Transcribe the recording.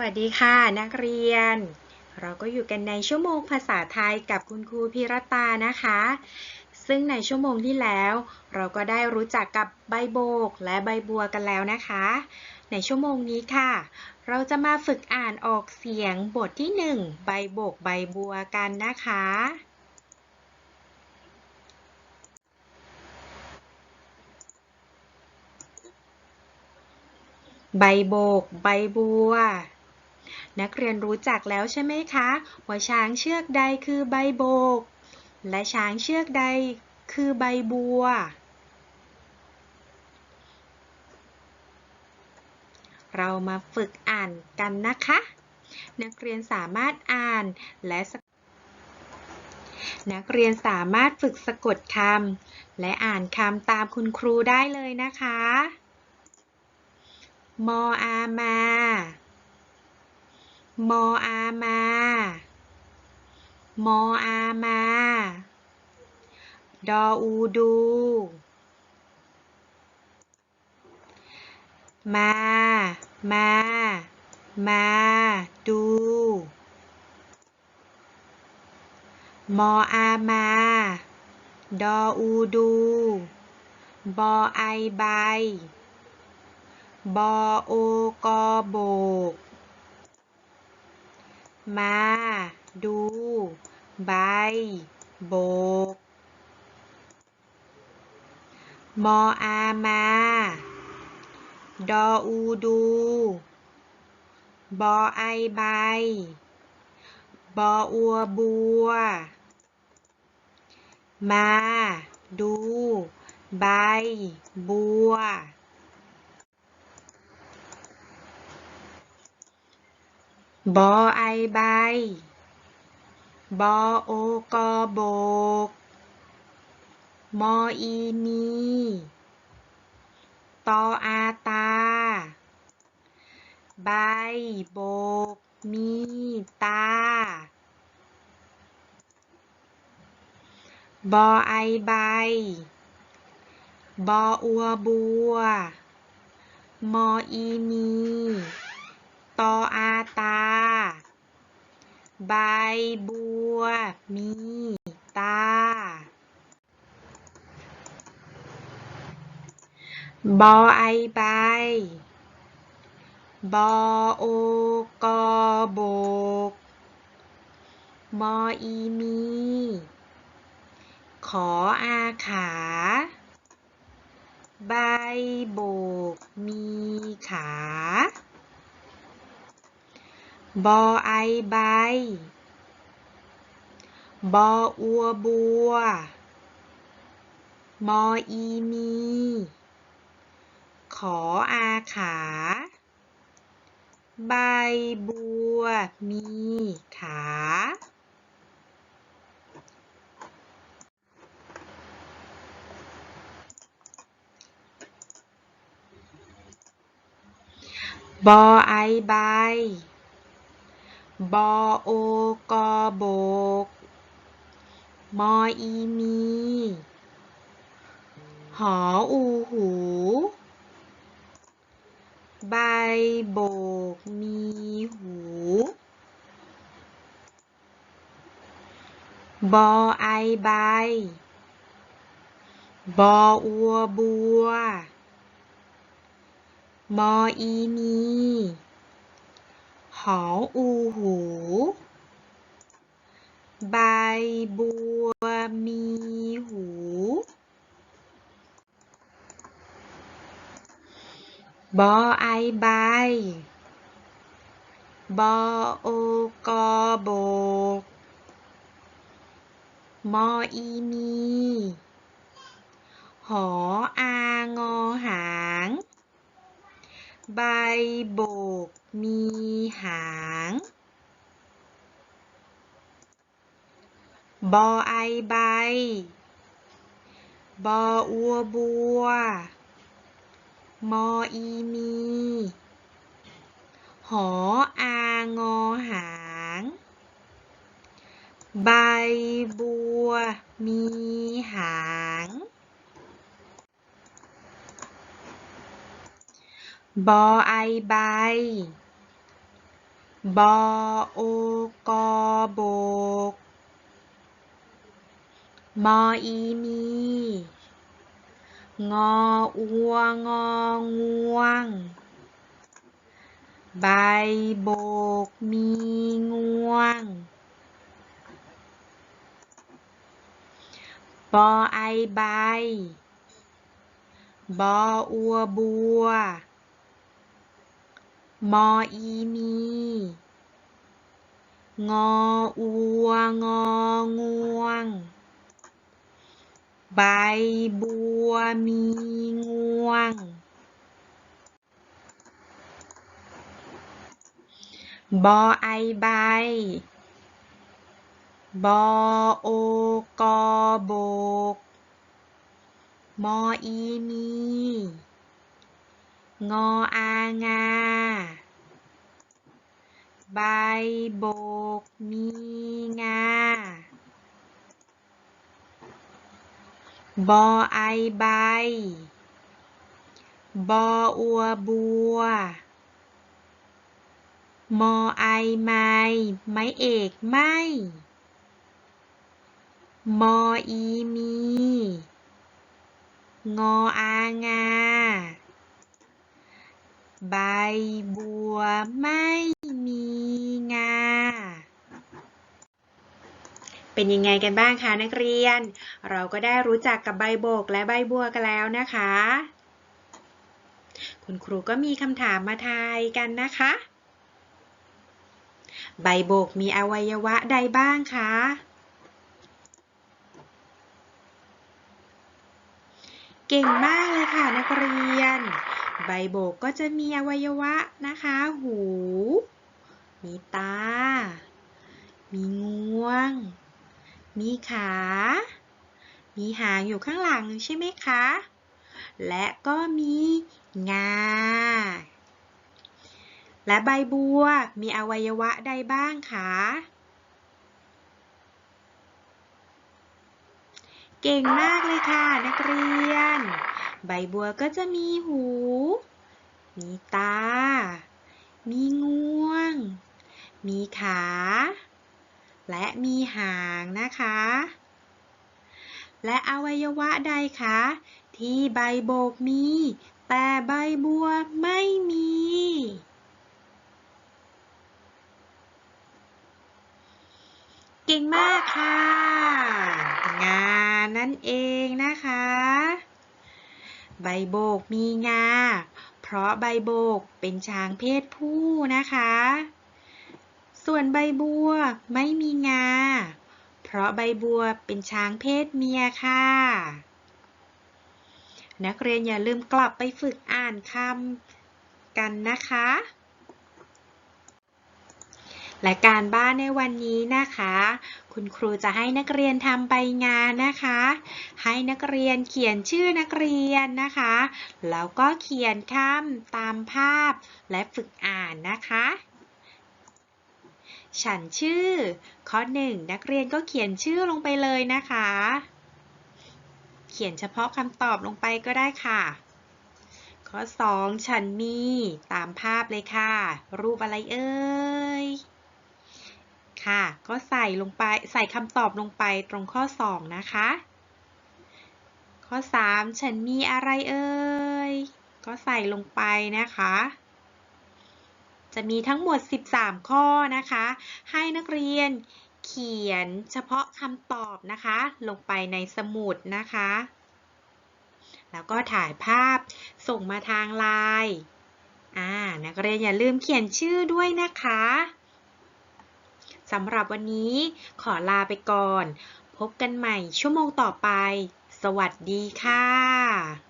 วัสดีค่ะนักเรียน เราก็อยู่กันในชั่วโมงภาษาไทยกับคุณครูพิรตานะคะ ซึ่งในชั่วโมงที่แล้ว เราก็ได้รู้จักกับใบโบกและใบบัวกันแล้วนะคะ ในชั่วโมงนี้ค่ะ เราจะมาฝึกอ่านออกเสียงบทที่หนึ่งใบโบกใบบัวกันนะคะ ใบโบก ใบบัว นักเรียนรู้จักแล้วใช่ไหมคะ ว่าช้างเชือกใดคือใบโบก และช้างเชือกใดคือใบบัว เรามาฝึกอ่านกันนะคะ นักเรียนสามารถอ่านและสะนักเรียนสามารถฝึกสะกดคำและอ่านคำตามคุณครูได้เลยนะคะ มออามา มออา มา มออา มา ดออูดู มา มา มา ดู มออา มา ดออูดู บอไอใบบอโอกอโบก มา ดู ใบ โบก มออามา ดออูดู บอไอใบ บออัวบัว มา ดู ใบ บัว บอไอใบ บอโอกอโบก มออีมี ตออาตา ใบโบก มีตา บอไอใบ บออัวบัว มออีมี ตออาตา ใบบัว มีตา บอไอใบ บอโอกอโบก มออีมี ขออาขา ใบโบก มีขา บอไอใบ บออัวบัว มออีมี ขออาขา ใบบัวมีขา บอไอใบ บอโอกอโบก มออีมี หออูหู ใบโบกมีหู บอไอใบ บออัวบัว มออีมี หออูหูใบบัวมีหูบอไอใบบอโอกอโบก มออีมี หออางอหาง ใบ โบกมีหาง บอไอใบ บออัวบัว มออีมี หออางอหาง ใบ บัว มีหาง บอไอใบบอโอกอโบกมออีมีงออัวงองวง ใบโบก มออีมี งออัว งองวง ใบบัวมีงวง บอไอใบ บอโอกอโบก มออีมี งออางา ใบโบกมีงา บอไอใบ บออัวบัว มอไอไม้ ไม้เอกไม่ มออีมี งออางา ใบบัวไม่มีงา เป็นยังไงกันบ้างคะนักเรียน เราก็ได้รู้จักกับใบโบกและใบบัวกันแล้วนะคะ คุณครูก็มีคำถามมาทายกันนะคะ ใบโบกมีอวัยวะใดบ้างคะเก่งมากเลยค่ะนักเรียน ใบโบกก็จะมีอวัยวะนะคะ หู มีตา มีงวง มีขา มีหางอยู่ข้างหลังใช่ไหมคะ และก็มีงา และใบบัวมีอวัยวะใดบ้างคะ เก่งมากเลยค่ะนักเรียน ใบบัวก็จะมีหู มีตา มีงวง มีขา และมีหางนะคะ และอวัยวะใดคะ ที่ใบโบกมี แต่ใบบัวไม่มี เก่งมากค่ะ งานนั่นเองนะคะ ใบโบกมีงา เพราะใบโบกเป็นช้างเพศผู้นะคะ ส่วนใบบัวไม่มีงา เพราะใบบัวเป็นช้างเพศเมียค่ะ นักเรียนอย่าลืมกลับไปฝึกอ่านคำกันนะคะ และการบ้านในวันนี้นะคะ คุณครูจะให้นักเรียนทำใบงานนะคะ ให้นักเรียนเขียนชื่อนักเรียนนะคะ แล้วก็เขียนคำตามภาพและฝึกอ่านนะคะ ฉันชื่อ ข้อ 1 นักเรียนก็เขียนชื่อลงไปเลยนะคะ เขียนเฉพาะคำตอบลงไปก็ได้ค่ะข้อ 2 ฉันมี ตามภาพเลยค่ะ รูปอะไรเอ่ย ค่ะ ก็ใส่ลงไปใส่คำตอบลงไปตรงข้อ 2 นะคะ ข้อ 3 ฉันมีอะไรเอ่ย ก็ใส่ลงไปนะคะ จะมีทั้งหมด 13 ข้อนะคะ ให้นักเรียนเขียนเฉพาะคำตอบนะคะ ลงไปในสมุดนะคะ แล้วก็ถ่ายภาพส่งมาทางไลน์อ่านักเรียนอย่าลืมเขียนชื่อด้วยนะคะ สำหรับวันนี้ขอลาไปก่อน พบกันใหม่ชั่วโมงต่อไป สวัสดีค่ะ